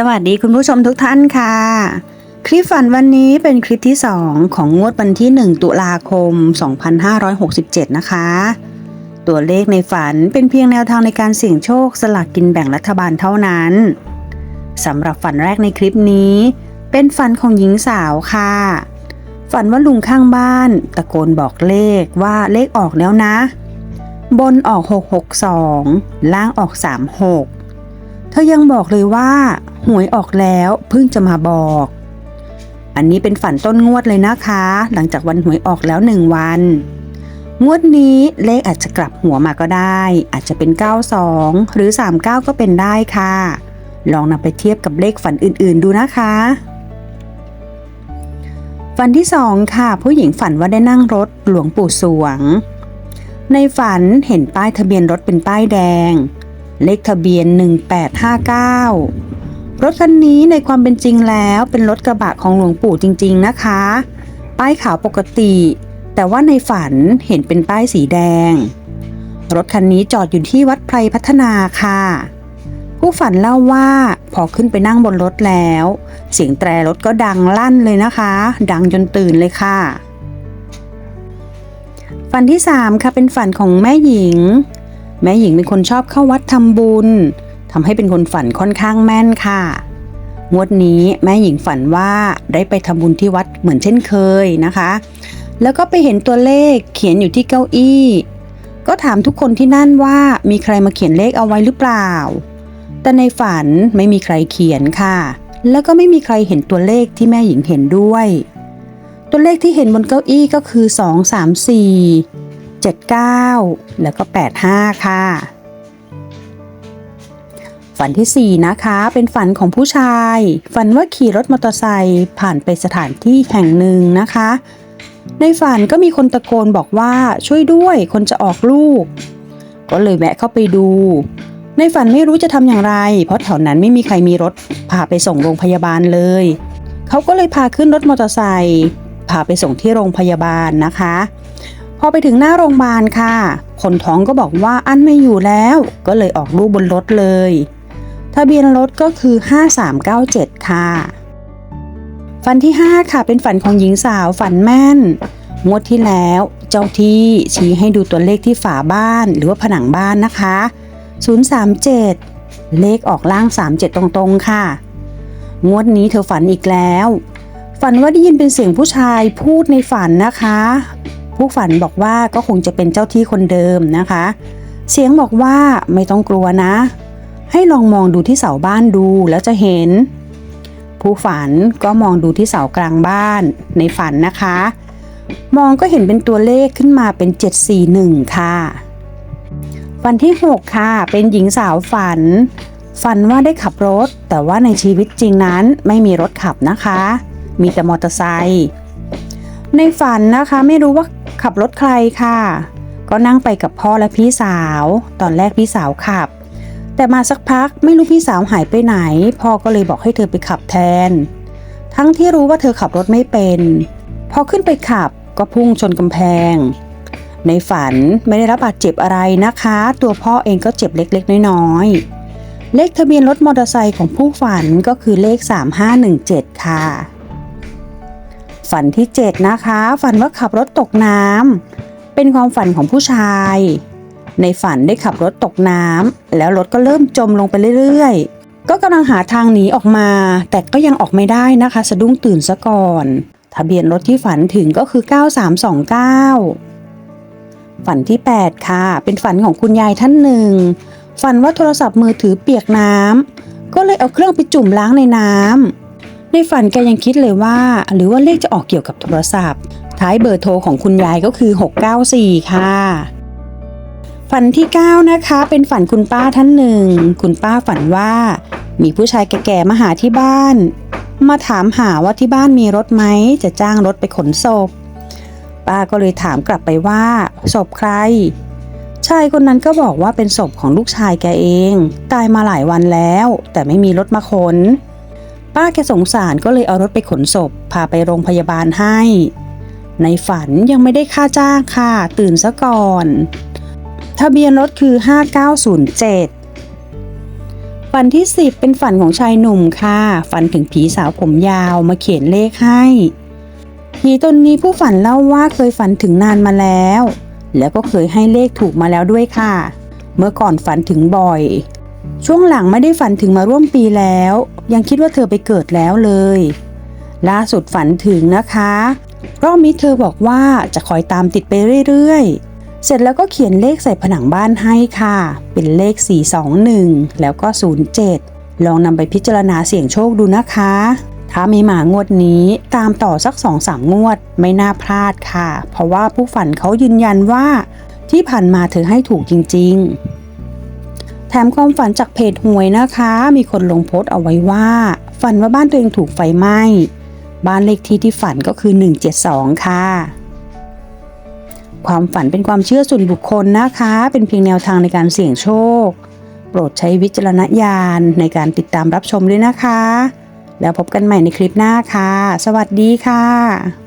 สวัสดีคุณผู้ชมทุกท่านค่ะ คลิปฝันวันนี้เป็นคลิปที่ 2 ของงวดวันที่ 1 ตุลาคม 2567 นะคะ ตัวเลขในฝันเป็นเพียงแนวทางในการเสี่ยงโชคสลากกินแบ่งรัฐบาลเท่านั้นสำหรับฝันแรกในคลิปนี้ เป็นฝันของหญิงสาวค่ะ ฝันว่าลุงข้างบ้าน ตะโกนบอกเลขว่าเลขออกแล้วนะ บนออก 662 ล่างออก 36 ธอยังบอกเลยว่า หวยออกแล้วเพิ่งจะมาบอก อันนี้เป็นฝันต้นงวดเลยนะคะ หลังจากวันหวยออกแล้วหนึ่งวัน งวดนี้เลขอาจจะกลับหัวมาก็ได้ อาจจะเป็น 92 หรือ 39 ก็เป็นได้ค่ะ ลองนำไปเทียบกับเลขฝันอื่นๆดูนะคะ ฝันที่สองค่ะ ผู้หญิงฝันว่าได้นั่งรถหลวงปู่สวง ในฝันเห็นป้ายทะเบียนรถเป็นป้ายแดง เลขทะเบียน 1859 รถคันนี้ในความเป็นจริงแล้วเป็นรถกระบะของหลวงปู่จริง ๆนะคะ ป้ายขาวปกติ แต่ว่าในฝันเห็นเป็นป้ายสีแดง รถคันนี้จอดอยู่ที่วัดไพรพัฒนาค่ะ ผู้ฝันเล่าว่าพอขึ้นไปนั่งบนรถแล้ว เสียงแตรรถก็ดังลั่นเลยนะคะ ดังจนตื่นเลยค่ะ ฝันที่ 3 ค่ะเป็นฝันของแม่หญิง แม่หญิงเป็นคนชอบเข้าวัดทำบุญทำให้เป็นคนฝันค่อนข้างแม่นค่ะ งวดนี้แม่หญิงฝันว่าได้ไปทำบุญที่วัดเหมือนเช่นเคยนะคะ แล้วก็ไปเห็นตัวเลขเขียนอยู่ที่เก้าอี้ ก็ถามทุกคนที่นั่นว่ามีใครมาเขียนเลขเอาไว้หรือเปล่า แต่ในฝันไม่มีใครเขียนค่ะ แล้วก็ไม่มีใครเห็นตัวเลขที่แม่หญิงเห็นด้วย ตัวเลขที่เห็นบนเก้าอี้ก็คือ 2 3 4 7 9 แล้วก็ 85 ค่ะ ฝันที่ 4 นะคะ เป็นฝันของผู้ชาย ฝันว่าขี่รถมอเตอร์ไซค์ผ่านไปสถานที่แห่งหนึ่งนะคะ ในฝันก็มีคนตะโกนบอกว่าช่วยด้วยคนจะออกลูก ก็เลยแวะเข้าไปดู ในฝันไม่รู้จะทำอย่างไร เพราะแถวนั้นไม่มีใครมีรถพาไปส่งโรงพยาบาลเลย เขาก็เลยพาขึ้นรถมอเตอร์ไซค์พาไปส่งที่โรงพยาบาลนะคะ พอไปถึงหน้าโรงพยาบาลค่ะ คนท้องก็บอกว่าอันไม่อยู่แล้ว ก็เลยออกลูกบนรถเลย ทะเบียนรถก็คือ 5397 ค่ะ ฝันที่ 5 ค่ะ เป็นฝันของหญิงสาวฝันแม่น งวดที่แล้ว เจ้าที่ชี้ให้ดูตัวเลขที่ฝาบ้านหรือว่าผนังบ้านนะคะ 037 เลขออกล่าง 37 ตรงๆ ค่ะ งวดนี้เธอฝันอีกแล้ว ฝันว่าได้ยินเป็นเสียงผู้ชายพูดในฝันนะคะ ผู้ฝันบอกว่าก็คงจะเป็นเจ้าที่คนเดิมนะคะ เสียงบอกว่าไม่ต้องกลัวนะ ให้ลองมองดูที่เสาบ้านดูแล้วจะเห็น ผู้ฝันก็มองดูที่เสากลางบ้านในฝันนะคะ มองก็เห็นเป็นตัวเลขขึ้นมาเป็น 741 ค่ะฝันที่ 6 ค่ะ เป็นหญิงสาวฝัน ฝันว่าได้ขับรถ แต่ว่าในชีวิตจริงนั้นไม่มีรถขับนะคะ มีแต่มอเตอร์ไซค์ในฝันนะคะไม่รู้ว่า ขับรถใครค่ะ ก็นั่งไปกับพ่อและพี่สาว ตอนแรกพี่สาวขับ แต่มาสักพักไม่รู้พี่สาวหายไปไหน พ่อก็เลยบอกให้เธอไปขับแทน ทั้งที่รู้ว่าเธอขับรถไม่เป็น พอขึ้นไปขับก็พุ่งชนกำแพง ในฝันไม่ได้รับบาดเจ็บอะไรนะคะ ตัวพ่อเองก็เจ็บเล็กๆ น้อยๆเลขทะเบียนรถมอเตอร์ไซค์ของผู้ฝันก็คือเลข 3517 ค่ะ ฝันที่ 7 นะคะ ฝันว่าขับรถตกน้ำเป็นความฝันของผู้ชาย ในฝันได้ขับรถตกน้ำแล้วรถก็เริ่มจมลงไปเรื่อยๆ ก็กำลังหาทางหนีออกมา แต่ก็ยังออกไม่ได้นะคะ สะดุ้งตื่นซะก่อน ทะเบียนรถที่ฝันถึงก็คือ 9329 ฝันที่ 8 ค่ะ เป็นฝันของคุณยายท่านหนึ่ง ฝันว่าโทรศัพท์มือถือเปียกน้ำก็เลยเอาเครื่องไปจุ่มล้างในน้ำ ในฝันแกยังคิดเลยว่า หรือว่าเลขจะออกเกี่ยวกับโทรศัพท์ ท้ายเบอร์โทรของคุณยายก็คือ 694 ค่ะ ฝันที่ 9 นะคะ เป็นฝันคุณป้าท่านหนึ่ง คุณป้าฝันว่า มีผู้ชายแก่ๆมาหาที่บ้าน มาถามหาว่าที่บ้านมีรถไหม จะจ้างรถไปขนศพ ป้าก็เลยถามกลับไปว่าศพใครชายคนนั้นก็บอกว่าเป็นศพของลูกชายแกเอง ตายมาหลายวันแล้ว แต่ไม่มีรถมาขน ป้าแกสงสารก็เลยเอารถไปขนศพ พาไปโรงพยาบาลให้ ในฝันยังไม่ได้ค่าจ้างค่ะ ตื่นซะก่อน ทะเบียนรถคือ 5907 ฝันที่ 10 เป็นฝันของชายหนุ่มค่ะ ฝันถึงผีสาวผมยาวมาเขียนเลขให้ ผีตนนี้ผู้ฝันเล่าว่าเคยฝันถึงนานมาแล้ว แล้วก็เคยให้เลขถูกมาแล้วด้วยค่ะ เมื่อก่อนฝันถึงบ่อย ช่วงหลังไม่ได้ฝันถึงมาร่วมปีแล้ว ยังคิดว่าเธอไปเกิดแล้วเลย ล่าสุดฝันถึงนะคะรอบนี้เธอบอกว่าจะคอยตามติดไปเรื่อยๆ เสร็จแล้วก็เขียนเลขใส่ผนังบ้านให้ค่ะ เป็นเลข 421 แล้วก็ 07 ลองนำไปพิจารณาเสี่ยงโชคดูนะคะ ถ้ามีหมางวดนี้ตามต่อสัก 2-3 งวด ไม่น่าพลาดค่ะ เพราะว่าผู้ฝันเขายืนยันว่า ที่ผ่านมาเธอให้ถูกจริง ๆ แถมความฝันจากเพจหวยนะคะ มีคนลงโพสต์เอาไว้ว่า ฝันว่าบ้านตัวเองถูกไฟไหม้บ้านเลขที่ที่ฝันก็คือ 172 ค่ะ ความฝันเป็นความเชื่อส่วนบุคคลนะคะ เป็นเพียงแนวทางในการเสี่ยงโชค โปรดใช้วิจารณญาณในการติดตามรับชมด้วยนะคะ แล้วพบกันใหม่ในคลิปหน้าค่ะ สวัสดีค่ะ